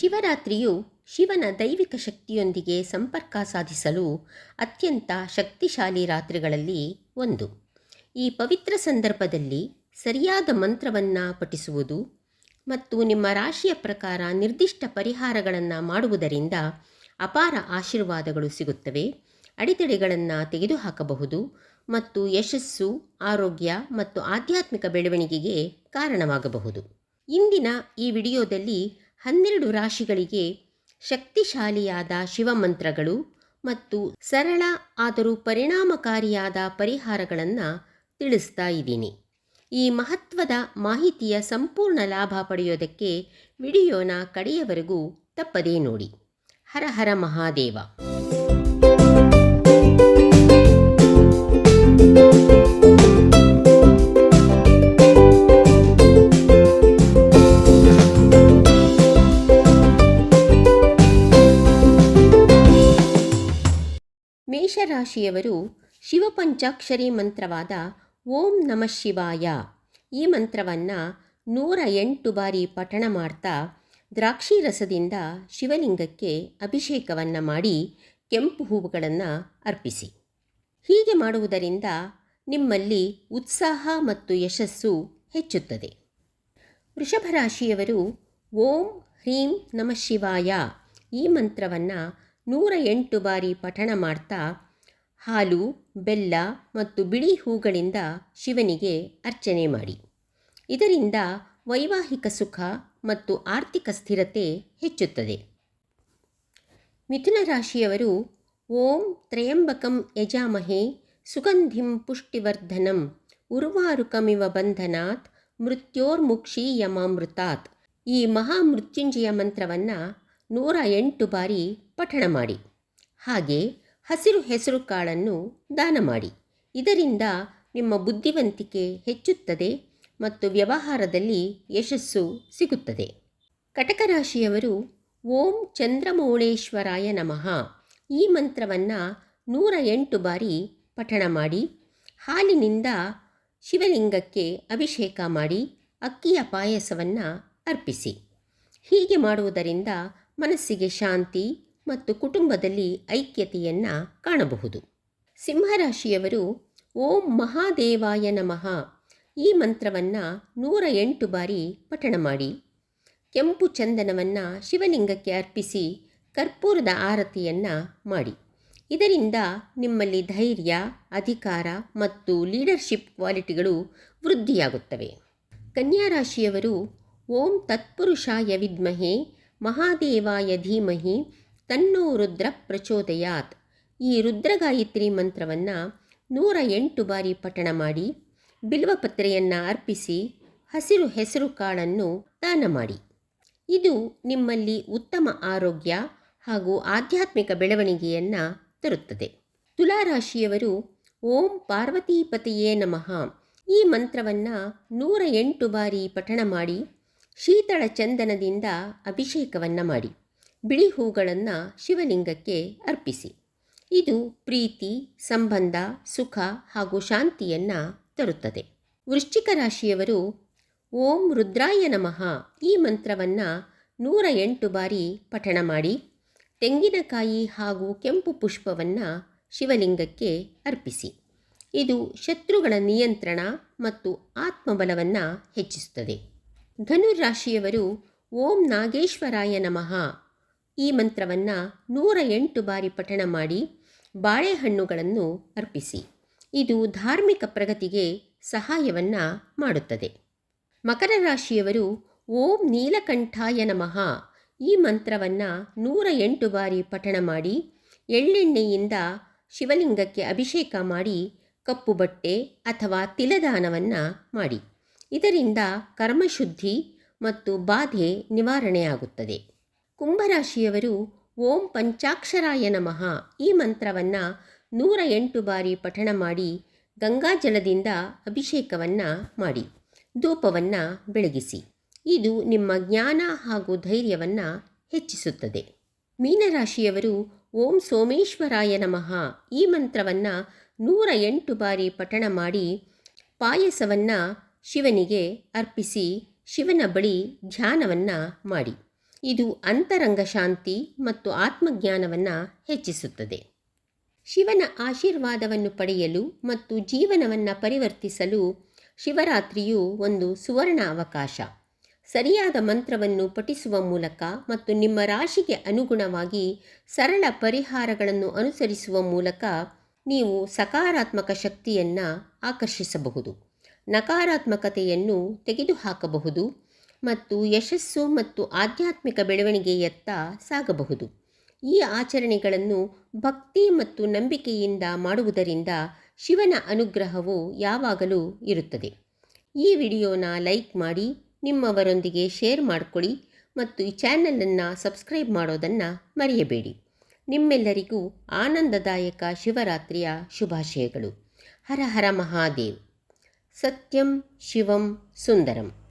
ಶಿವರಾತ್ರಿಯು ಶಿವನ ದೈವಿಕ ಶಕ್ತಿಯೊಂದಿಗೆ ಸಂಪರ್ಕ ಸಾಧಿಸಲು ಅತ್ಯಂತ ಶಕ್ತಿಶಾಲಿ ರಾತ್ರಿಗಳಲ್ಲಿ ಒಂದು. ಈ ಪವಿತ್ರ ಸಂದರ್ಭದಲ್ಲಿ ಸರಿಯಾದ ಮಂತ್ರವನ್ನು ಪಠಿಸುವುದು ಮತ್ತು ನಿಮ್ಮ ರಾಶಿಯ ಪ್ರಕಾರ ನಿರ್ದಿಷ್ಟ ಪರಿಹಾರಗಳನ್ನು ಮಾಡುವುದರಿಂದ ಅಪಾರ ಆಶೀರ್ವಾದಗಳು ಸಿಗುತ್ತವೆ. ಅಡೆತಡೆಗಳನ್ನು ತೆಗೆದುಹಾಕಬಹುದು ಮತ್ತು ಯಶಸ್ಸು, ಆರೋಗ್ಯ ಮತ್ತು ಆಧ್ಯಾತ್ಮಿಕ ಬೆಳವಣಿಗೆಗೆ ಕಾರಣವಾಗಬಹುದು. ಇಂದಿನ ಈ ವಿಡಿಯೋದಲ್ಲಿ ಹನ್ನೆರಡು ರಾಶಿಗಳಿಗೆ ಶಕ್ತಿಶಾಲಿಯಾದ ಶಿವಮಂತ್ರಗಳು ಮತ್ತು ಸರಳ ಆದರೂ ಪರಿಣಾಮಕಾರಿಯಾದ ಪರಿಹಾರಗಳನ್ನು ತಿಳಿಸ್ತಾ ಇದ್ದೀನಿ. ಈ ಮಹತ್ವದ ಮಾಹಿತಿಯ ಸಂಪೂರ್ಣ ಲಾಭ ಪಡೆಯೋದಕ್ಕೆ ವಿಡಿಯೋನ ಕಡೆಯವರೆಗೂ ತಪ್ಪದೇ ನೋಡಿ. ಹರ ಹರ ಮಹಾದೇವ. ಮೇಷರಾಶಿಯವರು ಶಿವಪಂಚಾಕ್ಷರಿ ಮಂತ್ರವಾದ ಓಂ ನಮಃ ಶಿವಾಯ ಈ ಮಂತ್ರವನ್ನು ನೂರ ಎಂಟು ಬಾರಿ ಪಠಣ ಮಾಡ್ತಾ ದ್ರಾಕ್ಷಿ ರಸದಿಂದ ಶಿವಲಿಂಗಕ್ಕೆ ಅಭಿಷೇಕವನ್ನು ಮಾಡಿ ಕೆಂಪು ಹೂವುಗಳನ್ನು ಅರ್ಪಿಸಿ. ಹೀಗೆ ಮಾಡುವುದರಿಂದ ನಿಮ್ಮಲ್ಲಿ ಉತ್ಸಾಹ ಮತ್ತು ಯಶಸ್ಸು ಹೆಚ್ಚುತ್ತದೆ. ವೃಷಭ ರಾಶಿಯವರು ಓಂ ಹ್ರೀಂ ನಮಃ ಶಿವಾಯ ಈ ಮಂತ್ರವನ್ನು ನೂರ ಎಂಟು ಬಾರಿ ಪಠಣ ಮಾಡ್ತಾ ಹಾಲು, ಬೆಲ್ಲ ಮತ್ತು ಬಿಳಿ ಹೂಗಳಿಂದ ಶಿವನಿಗೆ ಅರ್ಚನೆ ಮಾಡಿ. ಇದರಿಂದ ವೈವಾಹಿಕ ಸುಖ ಮತ್ತು ಆರ್ಥಿಕ ಸ್ಥಿರತೆ ಹೆಚ್ಚುತ್ತದೆ. ಮಿಥುನ ರಾಶಿಯವರು ಓಂ ತ್ರಯಂಬಕಂ ಯಜಾಮಹೇ ಸುಗಂಧಿಂ ಪುಷ್ಟಿವರ್ಧನಂ ಉರ್ವಾರುಕಮಿವ ಬಂಧನಾತ್ ಮೃತ್ಯೋರ್ಮುಕ್ಷಿ ಯಮಾಮೃತಾತ್ ಈ ಮಹಾಮೃತ್ಯುಂಜಯ ಮಂತ್ರವನ್ನು ನೂರ ಎಂಟು ಬಾರಿ ಪಠಣ ಮಾಡಿ. ಹಾಗೆ ಹಸಿರು ಹೆಸರು ಕಾಳನ್ನು ದಾನ ಮಾಡಿ. ಇದರಿಂದ ನಿಮ್ಮ ಬುದ್ಧಿವಂತಿಕೆ ಹೆಚ್ಚುತ್ತದೆ ಮತ್ತು ವ್ಯವಹಾರದಲ್ಲಿ ಯಶಸ್ಸು ಸಿಗುತ್ತದೆ. ಕಟಕ ರಾಶಿಯವರು ಓಂ ಚಂದ್ರಮೌಳೇಶ್ವರಾಯ ನಮಃ. ಈ ಮಂತ್ರವನ್ನು ನೂರ ಎಂಟು ಬಾರಿ ಪಠಣ ಮಾಡಿ, ಹಾಲಿನಿಂದ ಶಿವಲಿಂಗಕ್ಕೆ ಅಭಿಷೇಕ ಮಾಡಿ, ಅಕ್ಕಿಯ ಪಾಯಸವನ್ನು ಅರ್ಪಿಸಿ. ಹೀಗೆ ಮಾಡುವುದರಿಂದ ಮನಸ್ಸಿಗೆ ಶಾಂತಿ ಮತ್ತು ಕುಟುಂಬದಲ್ಲಿ ಐಕ್ಯತೆಯನ್ನು ಕಾಣಬಹುದು. ಸಿಂಹರಾಶಿಯವರು, ಓಂ ಮಹಾದೇವಾಯ ನಮಃ, ಈ ಮಂತ್ರವನ್ನು ನೂರ ಎಂಟು ಬಾರಿ ಪಠಣ ಮಾಡಿ. ಕೆಂಪು ಚಂದನವನ್ನು ಶಿವಲಿಂಗಕ್ಕೆ ಅರ್ಪಿಸಿ ಕರ್ಪೂರದ ಆರತಿಯನ್ನು ಮಾಡಿ. ಇದರಿಂದ ನಿಮ್ಮಲ್ಲಿ ಧೈರ್ಯ, ಅಧಿಕಾರ ಮತ್ತು ಲೀಡರ್ಶಿಪ್ ಕ್ವಾಲಿಟಿಗಳು ವೃದ್ಧಿಯಾಗುತ್ತವೆ. ಕನ್ಯಾ ರಾಶಿಯವರು ಓಂ ತತ್ಪುರುಷಾಯ ವಿದ್ಮಹೆ, ಮಹಾದೇವಾಯ ಧೀಮಹಿ ತನ್ನೋ ರುದ್ರ ಪ್ರಚೋದಯಾತ್. ಈ ರುದ್ರಗಾಯತ್ರಿ ಮಂತ್ರವನ್ನು ನೂರ ಎಂಟು ಬಾರಿ ಪಠಣ ಮಾಡಿ, ಬಿಲ್ವಪತ್ರೆಯನ್ನು ಅರ್ಪಿಸಿ, ಹಸಿರು ಹೆಸರು ಕಾಳನ್ನು ದಾನ ಮಾಡಿ. ಇದು ನಿಮ್ಮಲ್ಲಿ ಉತ್ತಮ ಆರೋಗ್ಯ ಹಾಗೂ ಆಧ್ಯಾತ್ಮಿಕ ಬೆಳವಣಿಗೆಯನ್ನು ತರುತ್ತದೆ. ತುಲಾರಾಶಿಯವರು, ಓಂ ಪಾರ್ವತೀಪತಿಯೇ ನಮಃ. ಈ ಮಂತ್ರವನ್ನು ನೂರ ಎಂಟು ಬಾರಿ ಪಠಣ ಮಾಡಿ, ಶೀತಳ ಚಂದನದಿಂದ ಅಭಿಷೇಕವನ್ನು ಮಾಡಿ. ಬಿಳಿ ಹೂಗಳನ್ನು ಶಿವಲಿಂಗಕ್ಕೆ ಅರ್ಪಿಸಿ. ಇದು ಪ್ರೀತಿ, ಸಂಬಂಧ, ಸುಖ ಹಾಗೂ ಶಾಂತಿಯನ್ನು ತರುತ್ತದೆ. ವೃಶ್ಚಿಕ ರಾಶಿಯವರು, ಓಂ ರುದ್ರಾಯ ನಮಃ ಈ ಮಂತ್ರವನ್ನು ನೂರ ಎಂಟು ಬಾರಿ ಪಠಣ ಮಾಡಿ, ತೆಂಗಿನಕಾಯಿ ಹಾಗೂ ಕೆಂಪು ಪುಷ್ಪವನ್ನು ಶಿವಲಿಂಗಕ್ಕೆ ಅರ್ಪಿಸಿ. ಇದು ಶತ್ರುಗಳ ನಿಯಂತ್ರಣ ಮತ್ತು ಆತ್ಮಬಲವನ್ನು ಹೆಚ್ಚಿಸುತ್ತದೆ. ಧನುರಾಶಿಯವರು ಓಂ ನಾಗೇಶ್ವರಾಯ ನಮಃ ಈ ಮಂತ್ರವನ್ನು ನೂರ ಎಂಟು ಬಾರಿ ಪಠಣ ಮಾಡಿ ಬಾಳೆಹಣ್ಣುಗಳನ್ನು ಅರ್ಪಿಸಿ. ಇದು ಧಾರ್ಮಿಕ ಪ್ರಗತಿಗೆ ಸಹಾಯವನ್ನು ಮಾಡುತ್ತದೆ. ಮಕರ ರಾಶಿಯವರು ಓಂ ನೀಲಕಂಠಾಯ ನಮಃ ಈ ಮಂತ್ರವನ್ನು ನೂರ ಎಂಟು ಬಾರಿ ಪಠಣ ಮಾಡಿ ಎಳ್ಳೆಣ್ಣೆಯಿಂದ ಶಿವಲಿಂಗಕ್ಕೆ ಅಭಿಷೇಕ ಮಾಡಿ ಕಪ್ಪು ಬಟ್ಟೆ ಅಥವಾ ತಿಲದಾನವನ್ನು ಮಾಡಿ. ಇದರಿಂದ ಕರ್ಮಶುದ್ಧಿ ಮತ್ತು ಬಾಧೆ ನಿವಾರಣೆಯಾಗುತ್ತದೆ. ಕುಂಭರಾಶಿಯವರು ಓಂ ಪಂಚಾಕ್ಷರಾಯ ನಮಃ ಈ ಮಂತ್ರವನ್ನು ನೂರ ಎಂಟು ಬಾರಿ ಪಠಣ ಮಾಡಿ ಗಂಗಾಜಲದಿಂದ ಅಭಿಷೇಕವನ್ನು ಮಾಡಿ. ಧೂಪವನ್ನು ಬೆಳಗಿಸಿ. ಇದು ನಿಮ್ಮ ಜ್ಞಾನ ಹಾಗೂ ಧೈರ್ಯವನ್ನು ಹೆಚ್ಚಿಸುತ್ತದೆ. ಮೀನರಾಶಿಯವರು ಓಂ ಸೋಮೇಶ್ವರಾಯ ನಮಃ ಈ ಮಂತ್ರವನ್ನು ನೂರ ಎಂಟು ಬಾರಿ ಪಠಣ ಮಾಡಿ ಪಾಯಸವನ್ನು ಶಿವನಿಗೆ ಅರ್ಪಿಸಿ ಶಿವನ ಬಳಿ ಧ್ಯಾನವನ್ನು ಮಾಡಿ. ಇದು ಅಂತರಂಗ ಶಾಂತಿ ಮತ್ತು ಆತ್ಮಜ್ಞಾನವನ್ನು ಹೆಚ್ಚಿಸುತ್ತದೆ. ಶಿವನ ಆಶೀರ್ವಾದವನ್ನು ಪಡೆಯಲು ಮತ್ತು ಜೀವನವನ್ನು ಪರಿವರ್ತಿಸಲು ಶಿವರಾತ್ರಿಯು ಒಂದು ಸುವರ್ಣ ಅವಕಾಶ ಸರಿಯಾದ ಮಂತ್ರವನ್ನು ಪಠಿಸುವ ಮೂಲಕ ಮತ್ತು ನಿಮ್ಮ ರಾಶಿಗೆ ಅನುಗುಣವಾಗಿ ಸರಳ ಪರಿಹಾರಗಳನ್ನು ಅನುಸರಿಸುವ ಮೂಲಕ ನೀವು ಸಕಾರಾತ್ಮಕ ಶಕ್ತಿಯನ್ನು ಆಕರ್ಷಿಸಬಹುದು. ನಕಾರಾತ್ಮಕತೆಯನ್ನು ತೆಗೆದುಹಾಕಬಹುದು. ಮತ್ತು ಯಶಸ್ಸು ಮತ್ತು ಆಧ್ಯಾತ್ಮಿಕ ಬೆಳವಣಿಗೆಯತ್ತ ಸಾಗಬಹುದು. ಈ ಆಚರಣೆಗಳನ್ನು ಭಕ್ತಿ ಮತ್ತು ನಂಬಿಕೆಯಿಂದ ಮಾಡುವುದರಿಂದ ಶಿವನ ಅನುಗ್ರಹವು ಯಾವಾಗಲೂ ಇರುತ್ತದೆ. ಈ ವಿಡಿಯೋನ ಲೈಕ್ ಮಾಡಿ, ನಿಮ್ಮವರೊಂದಿಗೆ ಶೇರ್ ಮಾಡಿಕೊಳ್ಳಿ ಮತ್ತು ಈ ಚಾನಲನ್ನು ಸಬ್ಸ್ಕ್ರೈಬ್ ಮಾಡೋದನ್ನು ಮರೆಯಬೇಡಿ. ನಿಮ್ಮೆಲ್ಲರಿಗೂ ಆನಂದದಾಯಕ ಶಿವರಾತ್ರಿಯ ಶುಭಾಶಯಗಳು. ಹರ ಹರ ಮಹಾದೇವ್. ಸತ್ಯಂ ಶಿವಂ ಸುಂದರಂ.